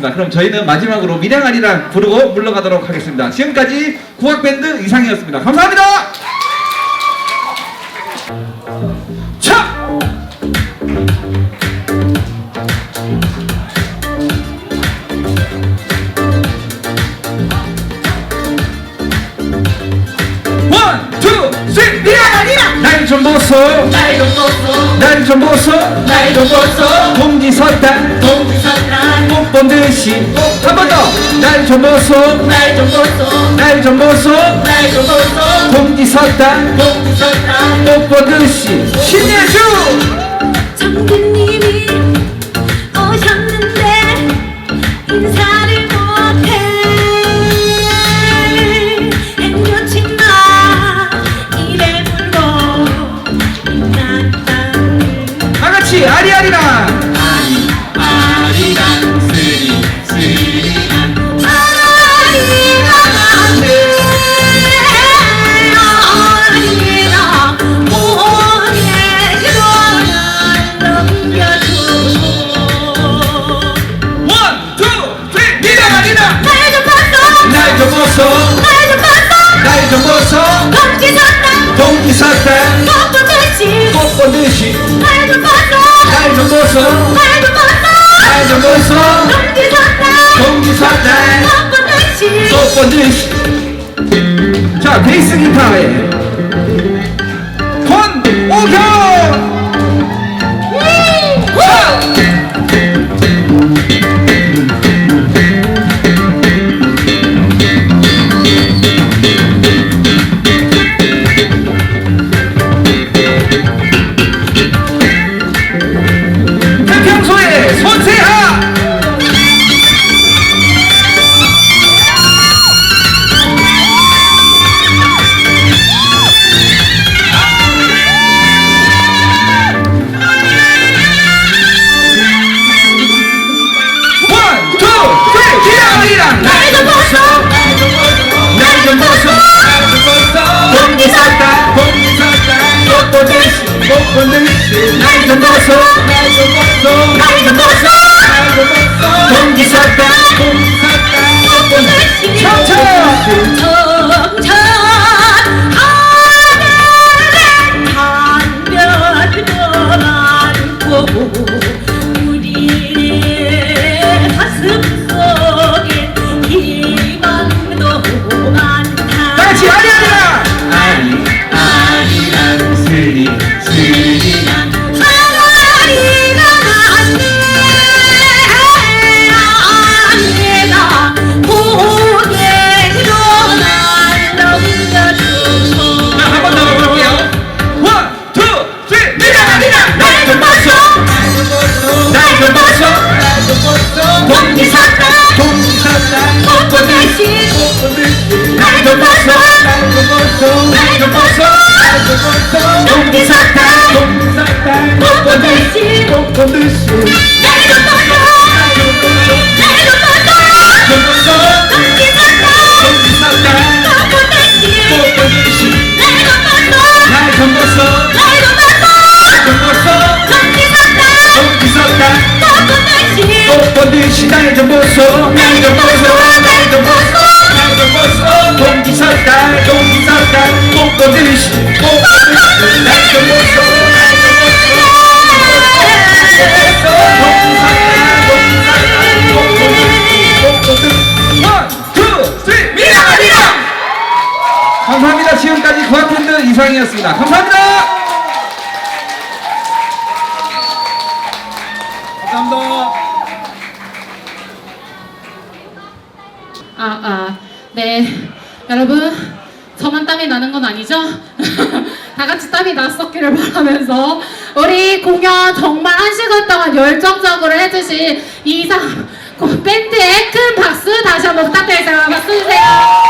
자, 그럼 저희는 마지막으로 미량아리랑 부르고 물러가도록 하겠습니다. 지금까지 국악밴드 이상이었습니다. 감사합니다. 차! 좀 보소, 날 좀 보소 날 좀 보소, 날 좀 보소 동지 섰다, 동지선란 꽃본 듯이. 한번 더. 날 좀 보소 날 좀 보소 날 좀 보소 보소 동지 섰다 동지선란 꽃본 듯이. 신예주! 장군님이 오셨는데 인사 날좀 보소 날좀 봤어 날좀 보소 동지 섰다 동지 섰다 꽃본 듯이 꽃본 듯이 날좀 봤어 날좀 보소 날좀 봤어 날좀 보소 동지 섰다 동지 섰다 꽃본 듯이 꽃본 듯이 자 베이스 기타에. 권오경 듯이 꽃보 듯이 날좀 보소 날 넘겨주소 한번더 볼게요 원, 투, 쓰리 미랑아리랑 날좀 보소 날좀 보소 꽃보 듯이 꽃보 듯이 날좀 보소. 날좀 보소 날좀 보소 날좀 보소. 동기 섰다 동기 섰다 꽃보 듯이 꽃보 듯이 날좀 보소. 날좀 보소 날좀 보소 날좀 보소 동기 섰다 동기 섰다 꽃보 듯이 꽃보 듯이 날좀 보소 날좀 보소 날좀 감사합니다. 지금까지 고학팬들 이상이었습니다. 감사합니다. 감사합니다. 아, 아, 네. 여러분, 저만 땀이 나는 건 아니죠? 다 같이 땀이 났었기를 바라면서, 우리 공연 정말 한 시간 동안 열정적으로 해주신 이상 밴드의 큰 박수 다시 한번 부탁드리겠습니다. 박수 주세요.